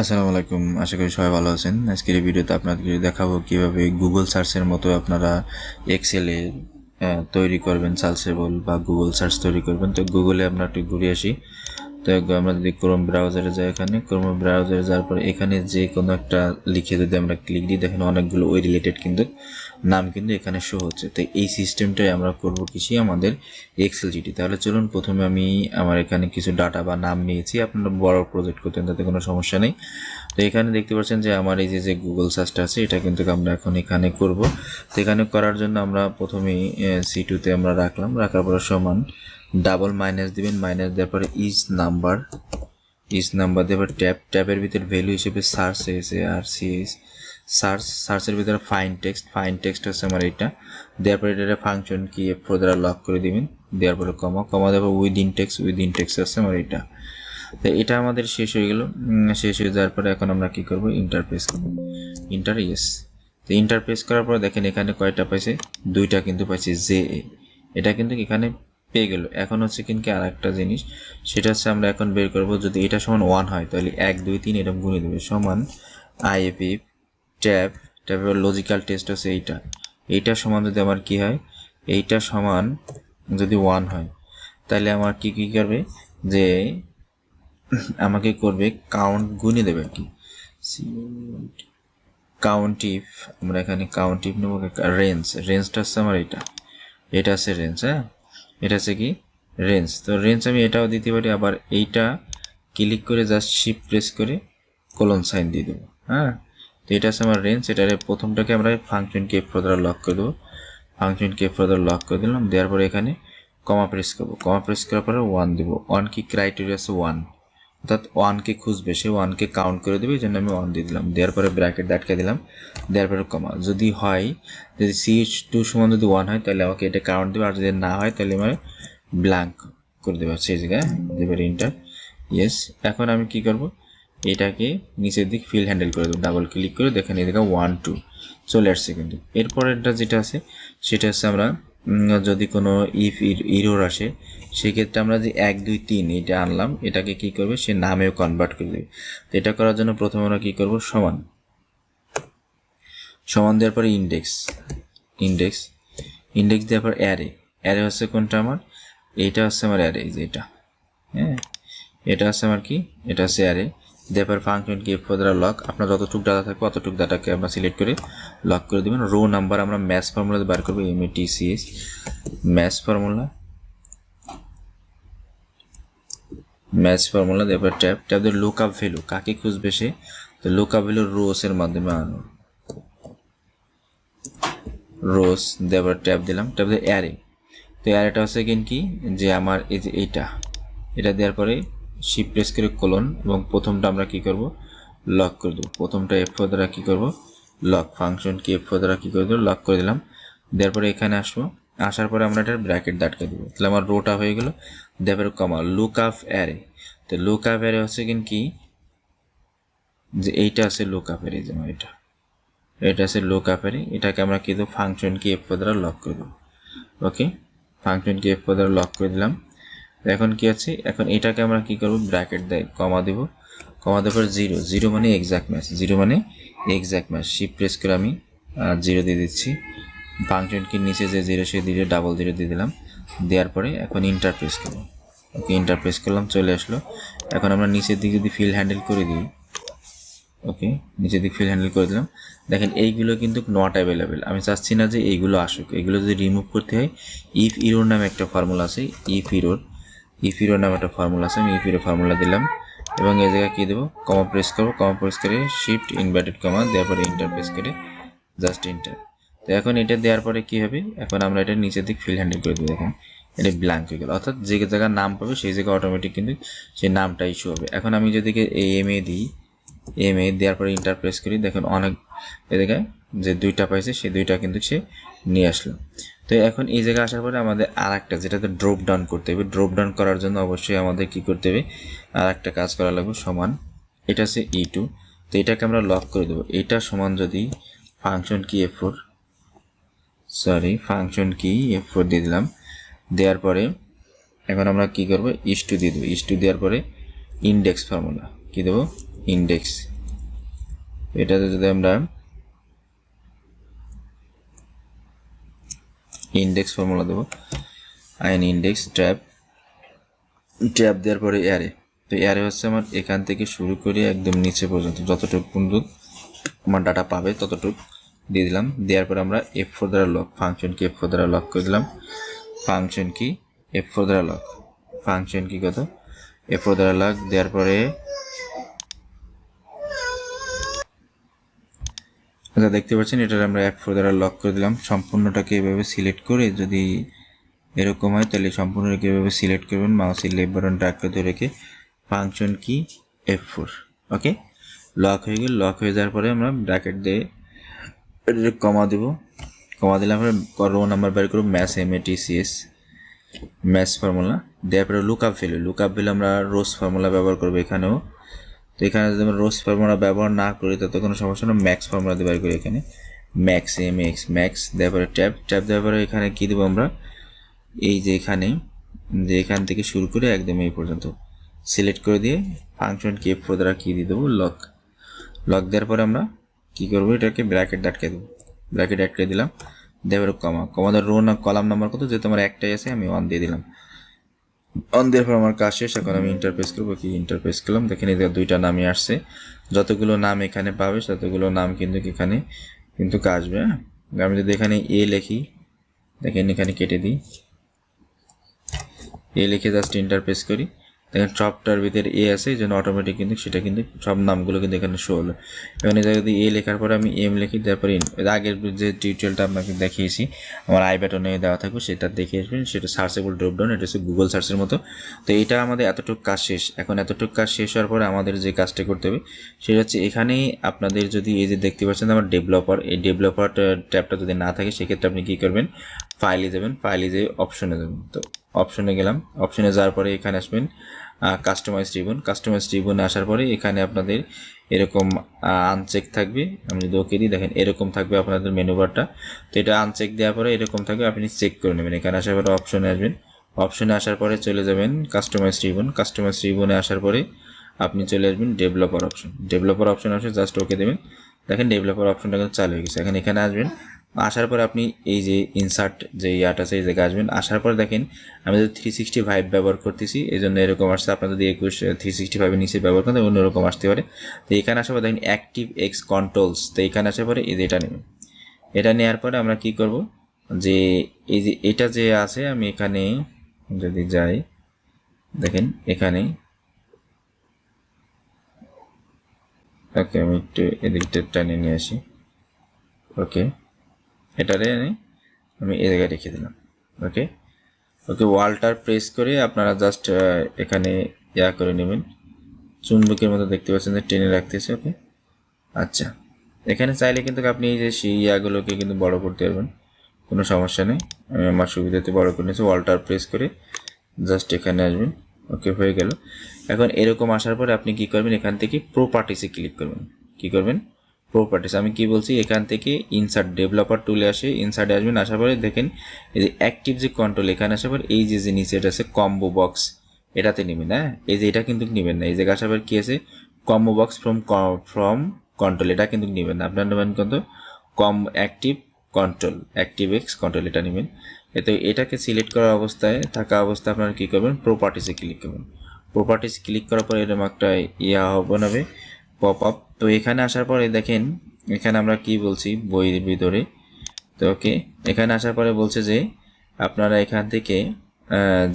আসসালামু আলাইকুম, আশা করি সবাই ভালো আছেন। আজকের এই ভিডিওতে আপনাদেরকে দেখাবো কীভাবে গুগল সার্চের মতো আপনারা এক্সেলে তৈরি করবেন সার্চেবল বা গুগল সার্চ তৈরি করবেন। তো গুগলে আমরা একটু ঘুরে আসি। তো আমরা যদি ক্রোম ব্রাউজারে যাই এখানে ক্রোম ব্রাউজারে যাওয়ার পর এখানে যে কোনো একটা লিখে যদি আমরা ক্লিক দিই, দেখেন অনেকগুলো ওই রিলেটেড কিন্তু নাম কিন্তু এখানে শো হচ্ছে। তো এই সিস্টেমটাই আমরা করব কিছু আমাদের এক্সেল জিটি তাহলে চলুন প্রথমে আমি আমার এখানে কিছু ডাটা বা নাম নিয়েছি। আপনারা বড় প্রজেক্ট করতেন তাতে কোনো সমস্যা নেই। তো এখানে দেখতে পাচ্ছেন যে আমার এই যে গুগল সার্চটা আছে, এটা কিন্তু আমরা এখন এখানে করব। তো এখানে করার জন্য আমরা প্রথমেই সি টুতে আমরা রাখলাম। রাখার পরে সমান ডাবল মাইনাস দিবেন। মাইনাস দেওয়ার পরে ইজ নাম্বার ইজ নাম্বার দেওয়ার ট্যাব ট্যাবের ভিতরে ভ্যালু হিসেবে সার্চ এসে আর সি সার্চ, সার্চের ভিতরে ফাইন টেক্সট ফাইন টেক্সট হচ্ছে আমার এটা দেওয়ার পরে এটা ফাংশন কি ফোর দ্বারা লক করে দিবেন। দেওয়ার পরে কমা কমা দেওয়ার পর উইদিন টেক্সট উইদিন টেক্সট হচ্ছে আমার এটা তো এটা আমাদের শেষ হয়ে গেল। শেষ হয়ে যাওয়ার পরে এখন আমরা কি করব? ইন্টারপ্রেস করব। ইন্টার ইয়েস তো ইন্টারপ্রেস করার পর দেখেন এখানে কয়টা পাইছে? দুইটা কিন্তু পাইছে জে এ। এটা কিন্তু এখানে পেয়ে গেল। এখন হচ্ছে কিন্তু আর একটা জিনিস, সেটা হচ্ছে আমরা এখন বের করব, যদি এটা সমান ওয়ান হয়, তাহলে এক, দুই, তিন এরকম গুণে দেবে। সমান আইএপি ট্যাব, ট্যাবের লজিক্যাল টেস্ট হচ্ছে এইটা। এইটা সমান যদি আমার কি হয়? এইটা সমান যদি ওয়ান হয়। তাহলে আমার কি কি করবে? যে আমাকে করবে কাউন্ট গুণে দেবে আর কি। কাউন্ট ইফ আমরা এখানে কাউন্ট ইফ নেব রেঞ্জ রেঞ্জটা হচ্ছে আমার এটা এটা আছে রেঞ্জ হ্যাঁ? এটা হচ্ছে কি? রেঞ্জ তো রেঞ্জ আমি এটাও দিতে পারি, আবার এইটা ক্লিক করে জাস্ট শিপ প্রেস করে কোলন সাইন দিয়ে দেবো হ্যাঁ? তো এটা আছে আমার রেঞ্জ এটার প্রথমটাকে আমরা ফাংশন কে দ্বারা লক করে দেবো। ফাংশন কে দ্বারা লক করে দিলাম, দেওয়ার পরে এখানে কমা প্রেস করব। কমা প্রেস করার পরে ওয়ান দেবো। ওয়ান কি ক্রাইটেরিয়া আছে ওয়ান অর্থাৎ ওয়ানকে খুঁজবে, সে ওয়ানকে কাউন্ট করে দেবে, এই জন্য আমি ওয়ান দিয়ে দিলাম। দেওয়ার পরে ব্র্যাকেট আটকে দিলাম, দেওয়ার পরে কমা যদি হয়, যদি সি টু সমান যদি ওয়ান হয়, তাহলে আমাকে এটা কাউন্ট দেবে, আর যদি না হয়, তাহলে আমার ব্ল্যাঙ্ক করে দেবে। সেই জায়গায়, দেবে ইন্টার ইয়েস এখন আমি কি করব? এটাকে নিচের দিক ফিল হ্যান্ডেল করে দেবো ডাবল ক্লিক করে দেখেন জায়গায় ওয়ান টু চলে আসছে কিন্তু। এরপরেরটা যেটা আছে, সেটা হচ্ছে আমরা যদি কোনো ইফ ইরোর আসে, সেক্ষেত্রে আমরা যে এক, দুই, তিন এটা আনলাম, এটাকে কি করবে, সে নামেও কনভার্ট করে দেবে। এটা করার জন্য প্রথমে আমরা কী করব, সমান। সমান দেওয়ার পরে ইন্ডেক্স ইন্ডেক্স ইন্ডেক্স দেওয়ার পর অ্যারে অ্যারে হচ্ছে কোনটা আমার? এইটা হচ্ছে আমার অ্যারে যে এটা হ্যাঁ? এটা হচ্ছে আমার কি? এটা হচ্ছে অ্যারে দেওয়ার পর ফাংশন কি দ্বারা লক আপনার যতটুক ডাটা থাকবে, অতটুকু ডাটাকে আমরা সিলেক্ট করে লক করে দেবেন। রো নাম্বার আমরা ম্যাথ ফর্মুলা বার করব M A T C S math formula match formula দেবার ট্যাব ট্যাব দিয়ে লুক আপ ভ্যালু কাকে খুঁজবে সে? তো লুক আপ ভ্যালু রোস এর মাধ্যমে আনো। রোস দেবার ট্যাব দিলাম। ট্যাব দিয়ে অ্যারে তো অ্যারেটা হচ্ছে কিন কি? যে আমার এই যে এইটা। এটা দেওয়ার পরে শিপ প্রেস করে কোলন এবং প্রথমটা আমরা কি করব? লক করে দেবো। প্রথমটা এফ দ্বারা কি করব? লক ফাংশন কি এফ দ্বারা কি করে দেবো লক করে দিলাম। দেওয়ার পরে এখানে আসব। আসার পরে আমরা এটার ব্র্যাকেট দাটকে দেবো। তাহলে আমার রোটা হয়ে গেল। দেওয়ার কমা লুক আপ অ্যারে তো লুক আপ অ্যারে হচ্ছে কিন কি? যে এইটা আছে লুক আপ অ্যারে যেমন এটা। এটা আছে লুক আপ অ্যারে এটাকে আমরা কি দেবো? ফাংশন কি এফ দ্বারা লক করে দেবো। ওকে ফাংশন কি এফ দ্বারা লক করে দিলাম। এখন কি আছে? এখন এটাকে আমরা কি করব? ব্র্যাকেট দেয় কমা দেব। কমা দেওয়ার পর জিরো জিরো মানে এক্সাক্ট ম্যাচ জিরো মানে এক্সাক্ট ম্যাচ শিপ প্রেস করে আমি জিরো দিয়ে দিচ্ছি। ফাংশন কি নিচে যে জিরো সে জিরো ডাবল জিরো দিয়ে দিলাম। দেওয়ার পরে এখন ইন্টার প্রেস করব। ওকে ইন্টার প্রেস করলাম, চলে আসলো। এখন আমরা নিচের দিকে যদি ফিল হ্যান্ডেল করে দিই ওকে নিচের দিক ফিল হ্যান্ডেল করে দিলাম। দেখেন, এইগুলো কিন্তু নট অ্যাভেলেবেল আমি চাচ্ছি না যে এইগুলো আসুক। এগুলো যদি রিমুভ করতে হয় ইফ ইরোর নামে একটা ফর্মুলা আছে ইফ ইরোর ইফ নাম একটা ফর্মুলা আছে, আমি ইফ ইরো ফর্মুলা দিলাম। এবং এই জায়গায় কী দেবো? কমা প্রেস করব কমা প্রেস করে শিফট ইনভার্টেড কমা দেওয়ার পরে ইন্টার প্রেস করে জাস্ট ইন্টার তো এখন এটা দেওয়ার পরে কী হবে? এখন আমরা এটা নিচের দিক ফিল হ্যান্ডেল করে দেবো, দেখেন। এটা ব্ল্যাঙ্ক হয়ে গেল। অর্থাৎ যে জায়গার নাম পাবে, সেই জায়গায় অটোমেটিক কিন্তু সেই নামটা ইস্যু হবে। এখন আমি যদি এম এ দিই এম এ দেওয়ার পরে ইন্টার প্রেস করি, দেখুন অনেক এ জায়গায় যে দুইটা পাইছে, সেই দুইটা কিন্তু সে নিয়ে আসলো। তো এখন এই জায়গায় আসার পরে আমাদের আর একটা যেটাতে ড্রপ ডাউন করতে হবে। ড্রপ ডাউন করার জন্য অবশ্যই আমাদের কি করতে হবে? আর একটা কাজ করা লাগবে সমান। এটা হচ্ছে ই টু তো এটাকে আমরা লক করে দেবো। এটা সমান যদি function key F four sorry function key F four দিয়ে দিলাম। দেওয়ার পরে এখন আমরা কি করব? ইস টু দিয়ে দেবো। ইস টু দেওয়ার পরে ইন্ডেক্স ফর্মুলা কি দেবো? ইন্ডেক্স এটাতে যদি আমরা ইন্ডেক্স ফর্মুলা দেবো। আইন ইন্ডেক্স ট্যাব ট্যাব দেওয়ার পরে এয়ারে তো এয়ারে হচ্ছে আমার এখান থেকে শুরু করে একদম নিচে পর্যন্ত। যতটুকু পর্যন্ত আমার ডাটা পাবে ততটুকু দিয়ে দিলাম। দেওয়ার পরে আমরা এফ ফোর দ্বারা lock function key F four দ্বারা লক করে দিলাম। Function key? এফ ফোর দ্বারা লক ফাংশন কি কত? এফ ফোর দ্বারা লক দেওয়ার পরে আচ্ছা দেখতে পাচ্ছেন, এটার আমরা এফ ফোর দ্বারা লক করে দিলাম। সম্পূর্ণটাকে এভাবে সিলেক্ট করে যদি এরকম হয়, তাহলে সম্পূর্ণটাকে এভাবে সিলেক্ট করবেন মাউসের লেফট বাটন ডাক ধরে রেখে function key F four okay lock হয়ে গেল লক হয়ে যাওয়ার পরে আমরা ব্র্যাকেট দিয়ে কমা দেবো। কমা দিলে আমরা রো নাম্বার বের করব math M A T C S math formula দেওয়ার পরে look up value look up value আমরা রোজ ফর্মুলা ব্যবহার করব এখানেও। তো এখানে যদি আমরা রোজ ফর্মুলা ব্যবহার না করি তাতে কোনো সমস্যা না ম্যাক্স ফর্মুলা দিয়ে বের করি এখানে। ম্যাক্স এম এক্স ম্যাক্স দেওয়ার পরে ট্যাব ট্যাব দেওয়ার পরে এখানে কী দেবো আমরা? এই যে এখানে, যে এখান থেকে শুরু করে একদম এই পর্যন্ত। সিলেক্ট করে দিয়ে ফাংশন কি এফ দ্বারা কী দিয়ে দেবো লক লক দেওয়ার পরে আমরা কী করব? এটাকে ব্র্যাকেট আটকে দেবো। ব্র্যাকেট আটকে দিলাম। দেওয়ার কমা কমাদের রো না কলাম নাম্বার কত? যেহেতু আমার একটাই আছে, আমি অন দিয়ে দিলাম। অন দেওয়ার পর আমার কাজ শেষ, এখন আমি ইন্টারপেস করব, কি ইন্টারপেস করলাম, দেখেন যে দুইটা নামই আসছে। যতগুলো নাম এখানে পাবে, ততগুলো নাম কিন্তু এখানে কিন্তু আসবে হ্যাঁ? আমি যদি এখানে এ লিখি, দেখেন এখানে কেটে দিই। এ লিখে জাস্ট ইন্টারপেস করি। দেখেন সবটার ভিতরে এ আছে, এই জন্য অটোমেটিক কিন্তু সেটা কিন্তু সব নামগুলো কিন্তু এখানে শো হলো। এখানে যদি এ লেখার পরে আমি এম লিখি, তারপরে আগের যে টিউটোরিয়ালটা আপনাকে দেখিয়েছি, আমার আই ব্যাটনে দেওয়া থাকবে, সেটা দেখে আসবেন, সেটা সার্চেবল ড্রপডাউন এটা হচ্ছে গুগল সার্চের মতো। তো এটা আমাদের এতটুকু কাজ শেষ। এখন এতটুকু কাজ শেষ হওয়ার পরে আমাদের যে কাজটা করতে হবে, সেটা হচ্ছে এখানেই আপনাদের যদি এই যে দেখতে পাচ্ছেন আমার ডেভেলপার এই ডেভেলপার ট্যাবটা যদি না থাকে, সেক্ষেত্রে আপনি কী করবেন? ফাইলে যাবেন ফাইলে যেয়ে অপশনে যাবেন। তো অপশনে গেলাম অপশনে যাওয়ার পরে এখানে আসবেন কাস্টমাইজ রিবন কাস্টমাইজ রিবনে আসার পরে এখানে আপনাদের এরকম আনচেক থাকবে। আমি যদি ওকে দিই, দেখেন এরকম থাকবে আপনাদের মেনু বারটা তো এটা আনচেক দেওয়ার পরে এরকম থাকবে, আপনি চেক করে নেবেন। এখানে আসার পরে অপশনে আসবেন। অপশনে আসার পরে চলে যাবেন কাস্টমাইজ রিবন কাস্টমাইজ রিবনে আসার পরে আপনি চলে আসবেন ডেভেলপার অপশন ডেভেলপার অপশন আসে জাস্ট ওকে দেবেন। দেখেন ডেভেলপার অপশনটা কিন্তু চালু হয়ে গেছে। এখন এখানে আসবেন আসার পর আপনি এই যে ইনসার্ট যে ইয়াট আছে, এই জায়গায় আসবেন। আসার পর দেখেন, আমি যদি থ্রি সিক্সটি ফাইভ ব্যবহার করতেছি এই জন্য এরকম আসছে। আপনার যদি একুশ থ্রি সিক্সটি ফাইভের নিচে ব্যবহার করেন অন্যরকম আসতে পারে। তো এখানে আসার পর দেখেন অ্যাক্টিভ এক্স কন্ট্রোলস তো এখানে আসার পরে এই যে এটা নেবেন। এটা নেওয়ার পরে আমরা কি করব? যে এই যে এটা যে আছে, আমি এখানে যদি যাই, দেখেন, এখানে ওকে, আমি একটু এদিকটা টানে নিয়ে আসি। ওকে। এটারে আমি এ জায়গায় রেখে দিলাম। ওকে? ওকে ওয়ালটার প্রেস করে আপনারা জাস্ট এখানে ইয়া করে নেবেন। চুম্বকের মতো দেখতে পাচ্ছেন যে টেনে রাখতেছে, ওকে? আচ্ছা। এখানে চাইলে কিন্তু আপনি এই যে সেই ইয়াগুলোকে কিন্তু বড় করতে পারবেন। কোনো সমস্যা নেই। আমি আমার সুবিধাতে বড় করে নিয়েছি। ওয়ালটার প্রেস করে জাস্ট এখানে আসবেন। ওকে, হয়ে গেল। এখন এরকম আসার পরে আপনি কি করবেন? এখান থেকে প্রপার্টিসে ক্লিক করবেন। কি করবেন? প্রপার্টিস আমি কি বলছি, এখান থেকে ইনসার্ট ডেভেলপার টুলে আসে ইনসার্টে আসবেন, আসার পরে দেখেন এই যে অ্যাক্টিভ যে কন্ট্রোল এখানে আসার পর এই যে যে নিচে এটা আছে কম্বো বক্স এটাতে নেবেন হ্যাঁ? এই যে এটা কিন্তু নেবেন না, এই জায়গায় আসার পর কী আছে? Combo box from from control এটা কিন্তু নেবেন না। আপনার নেবেন কিন্তু কম active control active X control এটা নেবেন। এতে এটাকে সিলেক্ট করা অবস্থায়, থাকা অবস্থায় আপনারা কী করবেন? প্রপার্টিসে ক্লিক করবেন। প্রপার্টিস ক্লিক করার পরে এরকম একটা ইয়া হবে পপ আপ তো এখানে আসার পরে দেখেন, এখানে আমরা কি বলছি? বইয়ের ভিতরে। তো ওকে, এখানে আসার পরে বলছে যে, আপনারা এখান থেকে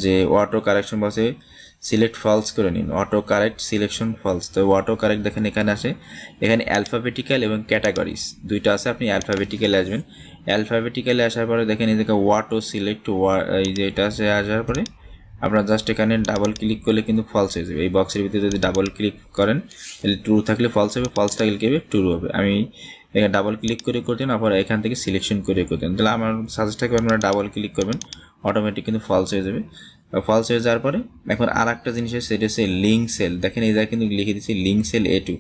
যে অটো কারেকশন বসে সিলেক্ট ফলস করে নিন। অটো কারেক্ট সিলেকশন ফলস তো অটো কারেক্ট দেখেন এখানে আসে। এখানে অ্যালফাবেটিক্যাল এবং ক্যাটাগরিজ দুইটা আছে, আপনি অ্যালফাবেটিক্যালে আসবেন। অ্যালফাবেটিক্যালে আসার পরে দেখেন এই দেখে ওয়াটো সিলেক্ট ওয়া এই যে এটা আছে, আসার পরে আপনার জাস্ট এখানে ডাবল ক্লিক করলে কিন্তু ফলস হয়ে যাবে। এই বক্সের ভিতরে যদি ডাবল ক্লিক করেন, তাহলে ট্রু থাকলে ফলস হবে ফলসটা গেলে হবে? ট্রু হবে। আমি এখানে ডাবল ক্লিক করে করতেন আবার এখান থেকে সিলেকশন করে করতেন তাহলে আমার সাজেস্ট থাকবে আপনারা ডাবল ক্লিক করবেন অটোমেটিক কিন্তু ফলস হয়ে যাবে। ফলস হয়ে যাওয়ার পরে, এখন আর একটা জিনিস আছে সেটা হচ্ছে লিঙ্ক সেল দেখেন এই কিন্তু লিখে দিচ্ছি লিঙ্ক সেল এ টু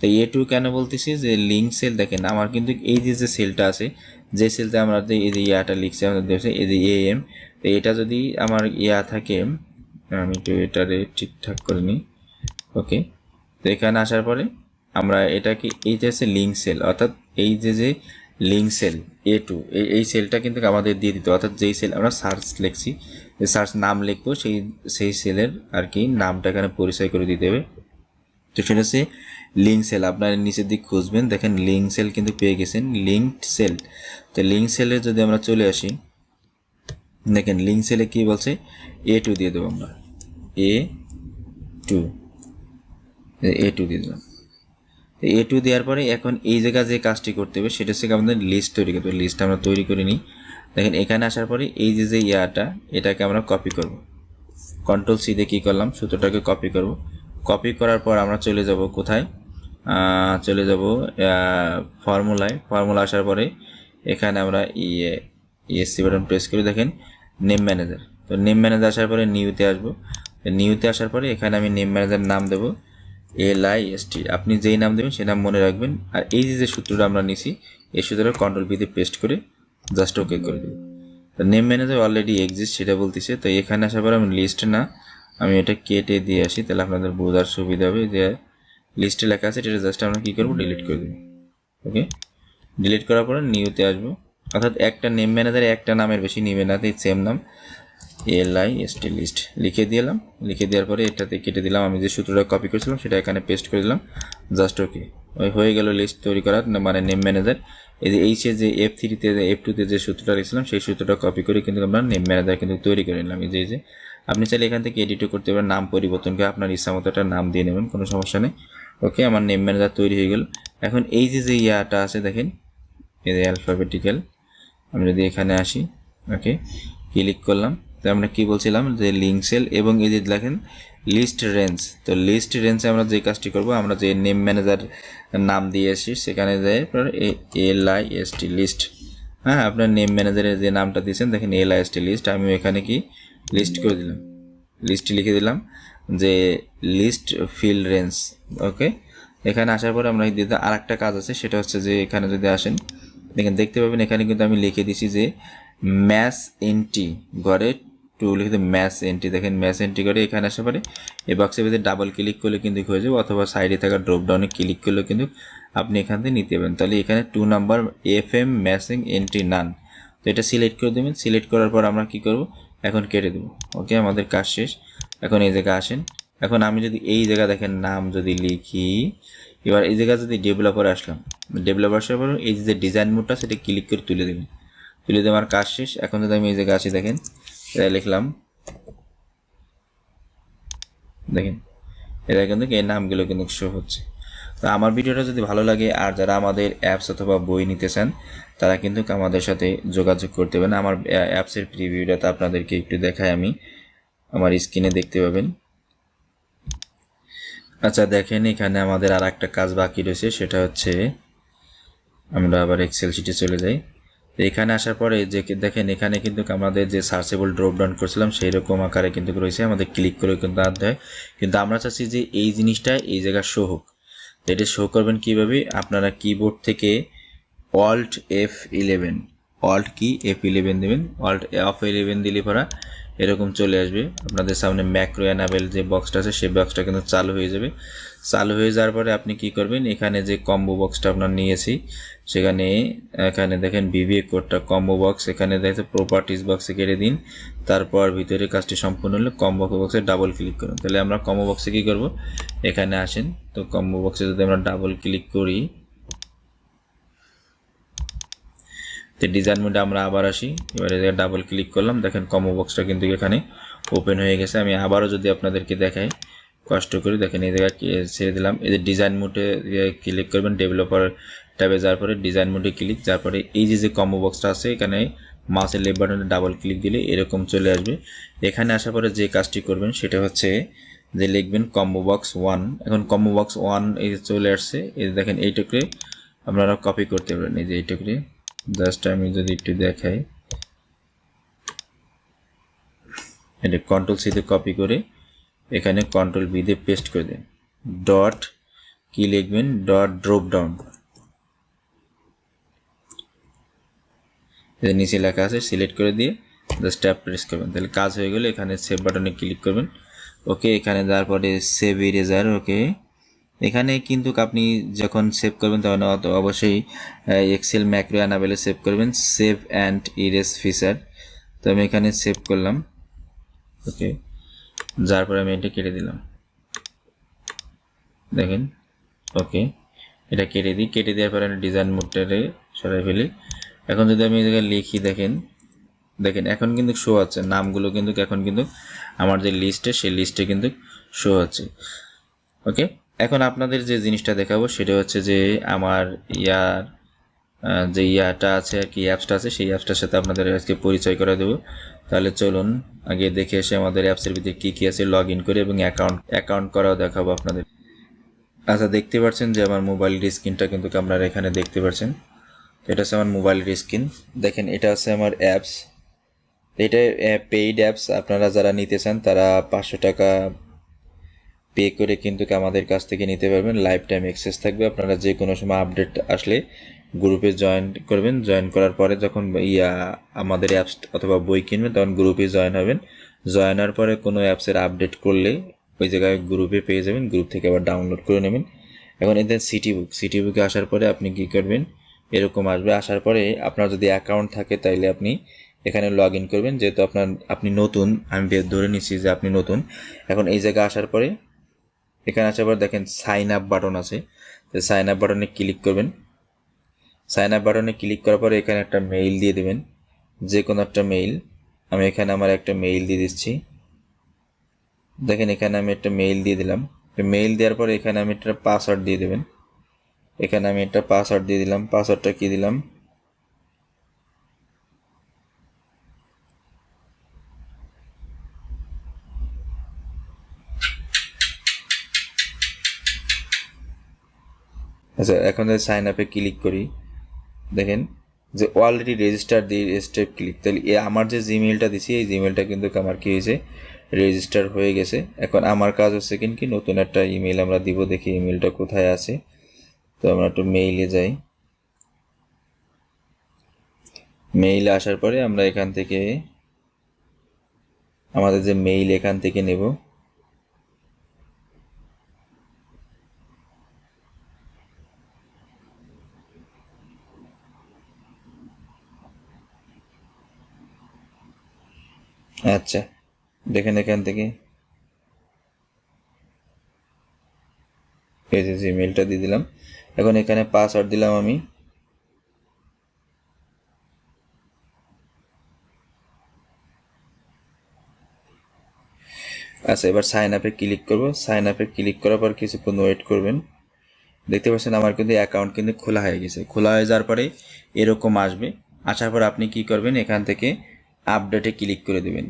তো এ টু কেন বলতেছি যে লিঙ্ক সেল দেখেন আমার কিন্তু এই যে যে সেলটা আছে, যে সেলটা আমরা এই যে ইয়াটা লিখছি, আমাদের দেশে এই যে এ এম তো এটা যদি আমার ইয়া থাকে, আমি একটু এটারে ঠিকঠাক করে নিই ওকে তো এখানে আসার পরে আমরা এটাকে এইটা হচ্ছে লিঙ্ক সেল অর্থাৎ এই যে যে লিঙ্ক সেল এ টু এই সেলটা কিন্তু আমাদের দিয়ে দিত অর্থাৎ যেই সেল আমরা সার্চ লিখছি যে সার্চ নাম লিখব, সেই সেই সেলের আর কি নামটা এখানে পরিচয় করে দিতে হবে। তো সেটা হচ্ছে লিঙ্ক সেল আপনার নিচের দিক খুঁজবেন, দেখেন লিঙ্ক সেল কিন্তু পেয়ে গেছেন লিঙ্কড সেল তো লিঙ্ক সেলে যদি আমরা চলে আসি, দেখেন লিঙ্ক সেলে কি বলছে? এ টু দিয়ে দেবো আমরা। এ টু এ টু দিয়ে দিলাম। এ টু দেওয়ার পরে এখন এই জায়গায় যে কাজটি করতে হবে, সেটা হচ্ছে আমাদের লিস্ট তৈরি করতে হবে। লিস্ট আমরা তৈরি করে নিই। দেখেন, এখানে আসার পরে এই যে যে ইয়াটা, এটাকে আমরা কপি করব। কন্ট্রোল সি দিয়ে কী করলাম? সূত্রটাকে কপি করব। কপি করার পর আমরা চলে যাব কোথায়? চলে যাব ফর্মুলায় ফর্মুলা আসার পরে এখানে আমরা ইয়ে ইএসসি বাটন প্রেস করে। দেখেন নেম ম্যানেজার তো নেম ম্যানেজার আসার পরে নিউতে আসব। নিউতে আসার পরে এখানে আমি নেম ম্যানেজার নাম দেবো। এল আই এস টি আপনি যেই নাম দেবেন, সেই নাম মনে রাখবেন। আর এই যে যে সূত্রটা আমরা নিছি, এই সূত্রটা কন্ট্রোল বিতে পেস্ট করে জাস্ট ওকে করে দেবো। নেম ম্যানেজার অলরেডি এক্সিস্ট সেটা বলতেছে, তো এখানে আসার পর আমি লিস্ট না, আমি এটা কেটে দিয়ে আসি, তাহলে আপনাদের বোঝার সুবিধা হবে যে লিস্টে লেখা আছে এটা জাস্ট আমরা কী করব ডিলিট করে দেবো। ওকে ডিলিট করার পরে নিউতে আসব। অর্থাৎ একটা নেম ম্যানেজারে একটা নামের বেশি নিবে না, তাই সেম নাম L I S T list লিখে দিলাম, লিখে দেওয়ার পরে এটাতে কেটে দিলাম, আমি যে সূত্রটা কপি করেছিলাম, সেটা এখানে পেস্ট করে দিলাম, জাস্ট ওকে ওই হয়ে গেল লিস্ট তৈরি করার মানে নেম ম্যানেজার এই যে এইচে যে এফ থ্রিতে এফ টুতে যে সূত্রটা লিখছিলাম, সেই সূত্রটা কপি করে কিন্তু আমরা নেম ম্যানেজার কিন্তু তৈরি করে নিলাম। এই যে এই যে, আপনি চাইলে এখান থেকে এডিটও করতে পারেন, নাম পরিবর্তন করে আপনার ইচ্ছা মতো একটা নাম দিয়ে নেবেন, কোনো সমস্যা নেই। ওকে আমার নেম ম্যানেজার তৈরি হয়ে গেল। এখন এই যে যে ইয়াটা আছে দেখেন, এই যে অ্যালফাবেটিক্যাল আমি যদি এখানে আসি ওকে ক্লিক করলাম। তো আমরা কি বলছিলাম? যে লিঙ্ক সেল এবং এই যে দেখেন লিস্ট রেঞ্জ তো লিস্ট রেঞ্জে আমরা যে কাজটি করব, আমরা যে নেম ম্যানেজার নাম দিয়ে আসি, সেখানে যাই L I S T list হ্যাঁ আপনার নেম ম্যানেজারের যে নামটা দিয়েছেন, দেখেন L I S T list আমি এখানে কি? লিস্ট করে দিলাম। লিস্ট লিখে দিলাম যে লিস্ট ফিল রেঞ্জ ওকে এখানে আসার পরে আমরা দিতে আর একটা কাজ আছে, সেটা হচ্ছে যে এখানে যদি আসেন, দেখেন দেখতে পাবেন, এখানে কিন্তু আমি লিখে দিছি যে ম্যাস এন্টি ঘরে টু লিখে ম্যাস এন্ট্রি দেখেন ম্যাস এন্ট্রি করে এখানে আসতে পারে। এই বক্সের ভিতরে ডাবল ক্লিক করলে কিন্তু হয়ে যাবে, অথবা সাইডে থাকা ড্রপ ডাউনে ক্লিক করলে কিন্তু আপনি এখান থেকে নিতে পারেন। তাহলে এখানে two number F M missing entry none তো এটা সিলেক্ট করে দেবেন সিলেক্ট করার পর আমরা কি করব? এখন কেটে দেবো। ওকে আমাদের কাজ শেষ। এখন এই জায়গায় আসেন। এখন আমি যদি এই জায়গা দেখেন, নাম যদি লিখি, এবার এই জায়গায় যদি ডেভেলপার আসলাম ডেভেলপার আসার পর এই যে ডিজাইন মোডটা সেটা ক্লিক করে তুলে দেবেন। তুলে দেওয়ার কাজ শেষ। এখন যদি আমি এই জায়গায় আসি, দেখেন। এটা লিখলাম। দেখেন, এটা কিন্তু এই নামগুলো কিন্তু শো হচ্ছে। তো আমার ভিডিওটা যদি ভালো লাগে, আর যারা আমাদের অ্যাপস অথবা বই নিতে চান, তারা কিন্তু আমাদের সাথে যোগাযোগ করতে পারেন। আমার অ্যাপসের প্রিভিউটাতে আপনাদেরকে একটু দেখাই আমি। আমার স্ক্রিনে দেখতে পাবেন। আচ্ছা দেখেন, এখানে আমাদের আর একটা কাজ বাকি রয়েছে, সেটা হচ্ছে আমরা আবার এক্সেল শিটে চলে যাই। তো এখানে আসার পরে যে দেখেন, এখানে কিন্তু আমাদের যে সার্চেবল ড্রপ ডাউন করছিলাম সেই রকম আকারে কিন্তু রয়েছে আমাদের ক্লিক করে কিন্তু আনতে হয়। কিন্তু আমরা চাচ্ছি যে এই জিনিসটা এই জায়গায় শো হোক। এটা শো করবেন কীভাবে? আপনারা কিবোর্ড থেকে alt F eleven alt key F eleven দেবেন। অল্ট অফ ইলেভেন দিলে পরা এরকম চলে আসবে। আপনাদের সামনে ম্যাক্রো অ্যানাবেল যে বক্সটা আছে সেই বক্সটা কিন্তু চালু হয়ে যাবে। চালু হয়ে যাওয়ার পরে আপনি কি করবেন? এখানে যে কম্বো বক্সটা আপনার নিয়েছি, সেখানে, এখানে দেখেন বিভিএ কোডটা কম্বো বক্স এখানে দেখেন প্রপার্টিজ বক্সে কেটে দিন। তারপর ভিতরে কাজটি সম্পূর্ণ হলে কম্বো বক্সে ডাবল ক্লিক করুন। তাহলে আমরা কম্বো বক্সে কী করব? এখানে আসেন। তো কম্বো বক্সে যদি আমরা ডাবল ক্লিক করি, তো ডিজাইন মোডে আমরা আবার আসি। এবারে ডাবল ক্লিক করলাম, দেখেন কম্বো বক্সটা কিন্তু এখানে ওপেন হয়ে গেছে। আমি আবারও যদি আপনাদেরকে দেখাই কষ্ট করে দেখেন এই জায়গায় ছেড়ে দিলাম। এই যে ডিজাইন মোডে ক্লিক করবেন ডেভেলপার ট্যাবে যাওয়ার পরে ডিজাইন মোডে ক্লিক যার পরে এই যে যে কম্বো বক্সটা আছে, এখানে মাউসের লেফট বাটনে ডাবল ক্লিক দিলে এরকম চলে আসবে। এখানে আসার পরে যে কাজটি করবেন, সেটা হচ্ছে যে লিখবেন কম্বো বক্স ওয়ান এখন কম্বো বক্স ওয়ান এই চলে আসছে, এই দেখেন এইটুকু আপনারা কপি করতে পারেন। এই যে এইটুকু জাস্ট আমি যদি একটু দেখাই। এটা কন্ট্রোল সিতে কপি করে এখানে কন্ট্রোল বি দিয়ে পেস্ট করে দেন। ডট কি লিখবেন? ডট ড্রপ ডাউন নিচে লেখা আছে সিলেক্ট করে দিয়ে জাস্ট ট্যাপ প্রেস করবেন। তাহলে কাজ হয়ে গেলে, এখানে সেভ বাটনে ক্লিক করবেন। ওকে এখানে যাওয়ার পরে সেভ ইরেজার ওকে এখানে কিন্তু আপনি যখন সেভ করবেন, তখন অবশ্যই এক্সেল ম্যাক্রো অ্যানাবেলে সেভ করবেন। সেভ অ্যান্ড ইরেজ ফিচার তো আমি এখানে সেভ করলাম। ওকে যার পরে আমি এটা কেটে দিলাম। দেখেন, ওকে, এটা কেটে দিই। কেটে দেওয়ার পরে আমি ডিজাইন মোডটারে সরাই ফেলি। এখন যদি আমি এই জায়গায় লিখি, দেখেন দেখেন, এখন কিন্তু শো আছে। নামগুলো কিন্তু, এখন কিন্তু আমার যে লিস্টে সেই লিস্টে কিন্তু শো হচ্ছে ওকে, এখন আপনাদের যে জিনিসটা দেখাবো, সেটা হচ্ছে যে আমার ইয়ার যে ইয়াটা আছে আর কি অ্যাপসটা আছে, সেই অ্যাপসটার সাথে আপনাদের আজকে পরিচয় করে দেবো। তাহলে চলুন, আগে দেখে এসে আমাদের অ্যাপসের ভিতরে কী কী আছে লগ ইন করে এবং অ্যাকাউন্ট অ্যাকাউন্ট করাও দেখাবো আপনাদের। আচ্ছা দেখতে পাচ্ছেন যে আমার মোবাইলের স্ক্রিনটা কিন্তু আপনারা এখানে দেখতে পাচ্ছেন। এটা হচ্ছে আমার মোবাইলের স্ক্রিন দেখেন, এটা হচ্ছে আমার অ্যাপস এটা পেইড অ্যাপস আপনারা যারা নিতে চান, তারা পাঁচশো টাকা পে করে কিন্তু আমাদের কাছ থেকে নিতে পারবেন। লাইফ টাইম অ্যাক্সেস থাকবে। আপনারা যে কোনো সময় আপডেট আসলে গ্রুপে জয়েন করবেন। জয়েন করার পরে যখন ইয়া আমাদের অ্যাপস অথবা বই কিনবেন তখন গ্রুপে জয়েন হবেন। জয়েন হওয়ার পরে কোনো অ্যাপসের আপডেট করলে ওই জায়গায় গ্রুপে পেয়ে যাবেন। গ্রুপ থেকে আবার ডাউনলোড করে নেবেন। এখন এদের সিটি বুক সিটি বুকে আসার পরে আপনি কী করবেন? এরকম আসবে। আসার পরে আপনার যদি অ্যাকাউন্ট থাকে, তাইলে আপনি এখানে লগ ইন করবেন। যেহেতু আপনার, আপনি নতুন, আমি ধরে নিচ্ছি যে আপনি নতুন। এখন এই জায়গায় আসার পরে এখানে আসার পর দেখেন সাইন আপ বাটন আছে। সাইন আপ বাটনে ক্লিক করবেন। সাইন আপ বাটনে ক্লিক করার পরে এখানে একটা মেইল দিয়ে দেবেন। যে কোনো একটা মেইল আমি এখানে আমার একটা মেইল দিয়ে দিচ্ছি। দেখেন এখানে আমি একটা মেইল দিয়ে দিলাম। মেইল দেওয়ার পরে এখানে আমি একটা পাসওয়ার্ড দিয়ে দেবেন। এখানে আমি একটা পাসওয়ার্ড দিয়ে দিলাম। পাসওয়ার্ডটা কি দিলাম? আচ্ছা এখন যদি সাইন আপে ক্লিক করি দেখেন যে অলরেডি রেজিস্টার দিয়ে স্টেপ ক্লিক তাহলে এ আমার যে জিমেলটা দিছি, এই জিমেলটা কিন্তু আমার কি হয়েছে? রেজিস্টার হয়ে গেছে। এখন আমার কাজ হচ্ছে কিন্তু কি নতুন একটা ইমেল আমরা দিব, দেখি ইমেলটা কোথায় আছে। তো আমরা একটু মেইলে যাই। মেইলে আসার পরে আমরা এখান থেকে আমাদের যে মেইল এখান থেকে নেব। আচ্ছা দেখেন এখান থেকে। এই যে জিমেলটা দিয়ে দিলাম। এখন এখানে পাসওয়ার্ড দিলাম আমি। আচ্ছা এবার সাইন আপে ক্লিক করব। সাইন আপে ক্লিক করার পর কিছুক্ষণ ওয়েট করবেন। দেখতে পাচ্ছেন আমার কিন্তু অ্যাকাউন্ট কিন্তু খোলা হয়ে গেছে। খোলা হয়ে যাওয়ার পরে এরকম আসবে। আসার পর আপনি কি করবেন এখান থেকে আপডেটে ক্লিক করে দেবেন।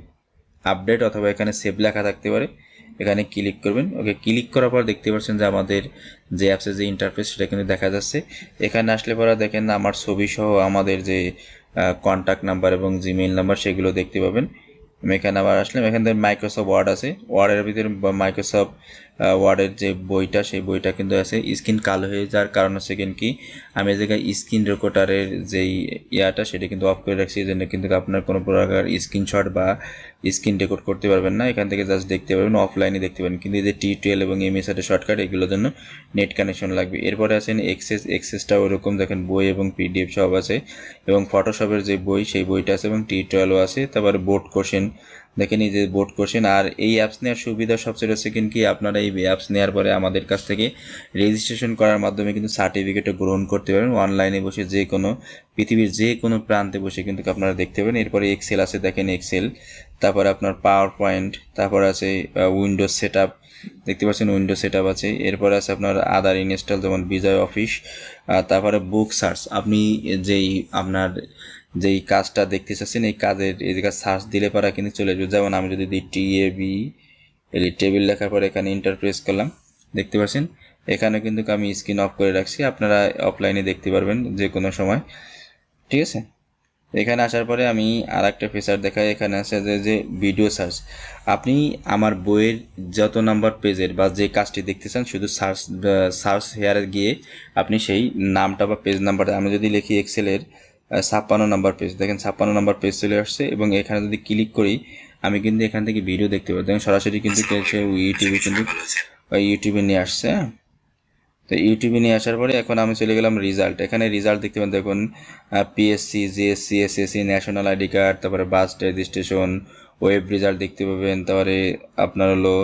আপডেট অথবা এখানে সেভ লেখা থাকতে পারে। এখানে ক্লিক করবেন। ওকে, ক্লিক করার পর দেখতে পাচ্ছেন যে আমাদের যে অ্যাপসের যে ইন্টারফেস সেটা কিন্তু দেখা যাচ্ছে। এখানে আসলে পরে দেখেন আমার ছবি সহ আমাদের যে কন্ট্যাক্ট নাম্বার এবং জিমেইল নাম্বার সেগুলো দেখতে পাবেন। এখানে আবার আসলাম। এখান মাইক্রোসফট ওয়ার্ড আছে। ওয়ার্ডের ভিতরে মাইক্রোসফট ওয়ার্ডের যে বইটা, সেই বইটা কিন্তু আছে। স্ক্রিন কালো হয়ে যাওয়ার কারণ হচ্ছে কিন্তু কি, আমি এই জায়গায় স্ক্রিন রেকর্ডারের যেই ইয়াটা, সেটা কিন্তু অফ করে রাখছি। এই জন্য কিন্তু আপনার কোনো প্রকার স্ক্রিনশট বা স্ক্রিন রেকর্ড করতে পারবেন না। এখান থেকে জাস্ট দেখতে পারবেন অফলাইনে দেখতে পারবেন। কিন্তু এই যে টি টুয়েলভ এবং এমএস এর শর্টকাট এগুলোর জন্য নেট কানেকশন লাগবে। এরপরে আছেন এক্সেস এক্সেসটা ওরকম, দেখেন বই এবং পিডিএফ সব আছে। এবং ফটোশপের যে বই, সেই বইটা আছে এবং টি টুয়েলভ আছে। তারপরে বোর্ড কোশ্চেন দেখেন এই যে বোর্ড কোশ্চেন আর এই অ্যাপস নেওয়ার সুবিধা সবচেয়ে হচ্ছে কিন্তু কি, আপনারা এই অ্যাপস নেওয়ার পরে আমাদের কাছ থেকে রেজিস্ট্রেশন করার মাধ্যমে কিন্তু সার্টিফিকেটও গ্রহণ করতে পারেন অনলাইনে বসে যে কোনো, পৃথিবীর যে কোনো প্রান্তে বসে কিন্তু আপনারা দেখতে পাবেন এরপরে এক্সেল আছে, দেখেন এক্সেল তারপরে আপনার পাওয়ার পয়েন্ট তারপর আছে উইন্ডোজ সেট দেখতে পাচ্ছেন উইন্ডোজ সেট আছে। এরপরে আছে আপনার আদার ইনস্টল যেমন বিজয় অফিস তারপরে বুক সার্চ আপনি যেই আপনার যেই কাজটা দেখতে চাচ্ছেন, এই কাজের, এই সার্চ দিলে পরে কিন্তু চলে আসবে। যেমন আমি যদি দিই টি এ বি এলি টেবিল লেখার পরে এখানে ইন্টারপ্রেস করলাম, দেখতে পাচ্ছেন? এখানে কিন্তু আমি স্ক্রিন অফ করে রাখছি, আপনারা অফলাইনে দেখতে পারবেন যে কোনো সময়। ঠিক আছে? এখানে আসার পরে আমি আর একটা ফিচার দেখাই, এখানে আছে যে যে ভিডিও সার্চ আপনি আমার বইয়ের যত নাম্বার পেজের বা যে কাজটি দেখতে চান, শুধু সার্চ সার্চ হেয়ারে গিয়ে আপনি সেই নামটা বা পেজ নাম্বারটা আমি যদি লিখি এক্সেলের ছাপ্পান্ন নাম্বার পেজ দেখেন ছাপ্পান্ন নাম্বার পেজ চলে আসছে এবং এখানে যদি ক্লিক করি আমি কিন্তু এখান থেকে ভিডিও দেখতে পাবো দেখেন সরাসরি কিন্তু ইউটিউবে কিন্তু ইউটিউবে নিয়ে আসছে হ্যাঁ? তো ইউটিউবে নিয়ে আসার পরে এখন আমি চলে গেলাম রেজাল্ট এখানে রেজাল্ট দেখতে পাবেন দেখুন PSC JSC SSC national ID card তারপরে বাস রেজিস্ট্রেশন ওয়েব রেজাল্ট দেখতে পাবেন তারপরে আপনার হলো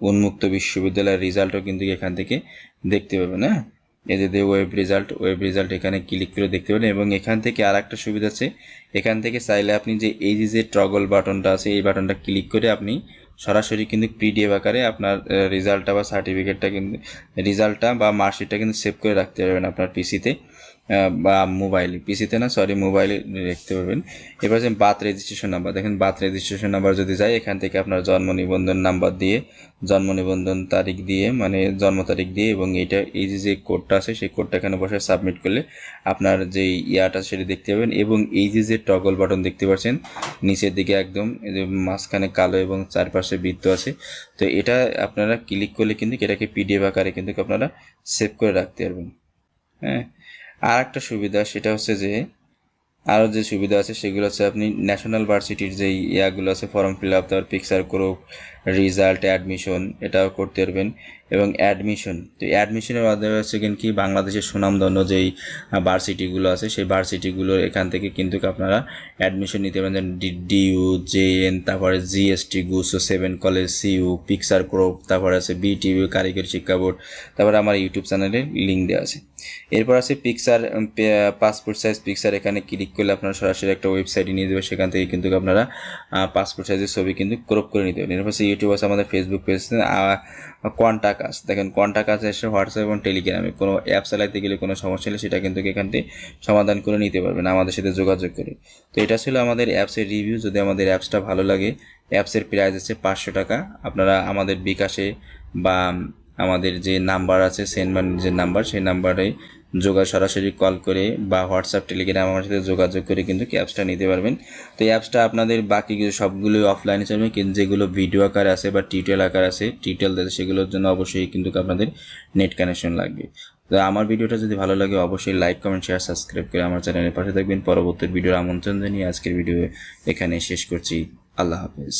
উন্মুক্ত বিশ্ববিদ্যালয়ের রেজাল্টও কিন্তু এখান থেকে দেখতে পাবেন হ্যাঁ? এই যে ওয়েব রেজাল্ট ওয়েব রেজাল্ট এখানে ক্লিক করে দেখতে পারেন এবং এখান থেকে আর একটা সুবিধা আছে। এখান থেকে চাইলে আপনি যে এই যে যে টগল বাটনটা আছে, এই বাটনটা ক্লিক করে আপনি সরাসরি কিন্তু পিডিএফ আকারে আপনার রেজাল্টটা বা সার্টিফিকেটটা কিন্তু রেজাল্টটা বা মার্কশিটটা কিন্তু সেভ করে রাখতে পারবেন আপনার পিসিতে বা মোবাইলে পিসিতে না সরি মোবাইলে দেখতে পাবেন। এবার যে বাথ রেজিস্ট্রেশন নাম্বার দেখেন বাথ রেজিস্ট্রেশন নাম্বার যদি যায়, এখান থেকে আপনার জন্ম নিবন্ধন নাম্বার দিয়ে, জন্ম নিবন্ধন তারিখ দিয়ে মানে জন্ম তারিখ দিয়ে এবং এইটা এই যে যে কোডটা আছে, সেই কোডটা এখানে বসে সাবমিট করলে আপনার যে ইয়াটা সেটা দেখতে পাবেন এবং এই যে যে টগল বাটন দেখতে পাচ্ছেন, নিচের দিকে একদম মাঝখানে কালো এবং চারপাশে বৃত্ত আছে। তো এটা আপনারা ক্লিক করলে কিন্তু এটাকে পিডিএফ আকারে কিন্তু আপনারা সেভ করে রাখতে পারবেন। হ্যাঁ? আর একটা সুবিধা সেটা হচ্ছে যে আরও যে সুবিধা আছে সেগুলো হচ্ছে আপনি ন্যাশনাল ভার্সিটির যেই ইয়াগুলো আছে ফর্ম ফিল আপ তারপর পিকচার গ্রুপ রেজাল্ট অ্যাডমিশন এটাও করতে পারবেন। এবং অ্যাডমিশন তো অ্যাডমিশনের মাধ্যমে হচ্ছে কি বাংলাদেশের সুনামধন্য যেই ভার্সিটিগুলো আছে, সেই ভার্সিটিগুলোর এখান থেকে কিন্তু আপনারা অ্যাডমিশন নিতে পারেন ডিইউ জেএন তারপরে GST গুসো seven college CU picture group তারপরে আছে বিটিভি কারিগরি শিক্ষা বোর্ড, তারপরে আমার ইউটিউব চ্যানেলে লিঙ্ক দেওয়া আছে। এরপর আছে পিকচার পাসপোর্ট সাইজ পিকচার এখানে ক্লিক করলে আপনারা সরাসরি একটা ওয়েবসাইটে নিয়ে দেবে সেখান থেকে কিন্তু আপনারা পাসপোর্ট সাইজের ছবি কিন্তু ক্রপ করে নিতে পারেন এরপর ইউটিউব আছে, আমাদের ফেসবুক পেজ কন্টাক্ট দেখেন কন্টাক্ট আছে এসে হোয়াটসঅ্যাপ এবং টেলিগ্রামে কোনো অ্যাপ চালাইতে গেলে কোনো সমস্যা হলে সেটা কিন্তু এখান থেকে সমাধান করে নিতে পারবেন, আমাদের সাথে যোগাযোগ করে। তো এটা ছিল আমাদের অ্যাপসের রিভিউ যদি আমাদের অ্যাপসটা ভালো লাগে অ্যাপসের প্রাইস আছে পাঁচশো টাকা। আপনারা আমাদের বিকাশে বা আমাদের যে নাম্বার আছে, সেন্ড মানির যে নাম্বার, সেই নাম্বারে যোগা সরাসরি কল করে বা হোয়াটসঅ্যাপ, টেলিগ্রাম আমার সাথে যোগাযোগ করে কিন্তু অ্যাপসটা নিতে পারবেন। তো এই অ্যাপসটা আপনাদের বাকি সবগুলোই অফলাইনে চলবে, কিন্তু যেগুলো ভিডিও আকার আছে বা টিউটোরিয়াল আকার আছে টিউটোরিয়াল আছে সেগুলোর জন্য অবশ্যই কিন্তু আপনাদের নেট কানেকশন লাগবে। তো আমার ভিডিওটা যদি ভালো লাগে, অবশ্যই লাইক কমেন্ট শেয়ার সাবস্ক্রাইব করে আমার চ্যানেলের পাশে থাকবেন। পরবর্তী ভিডিওর আমন্ত্রণ জানিয়ে আজকের ভিডিও এখানে শেষ করছি। আল্লাহ হাফেজ।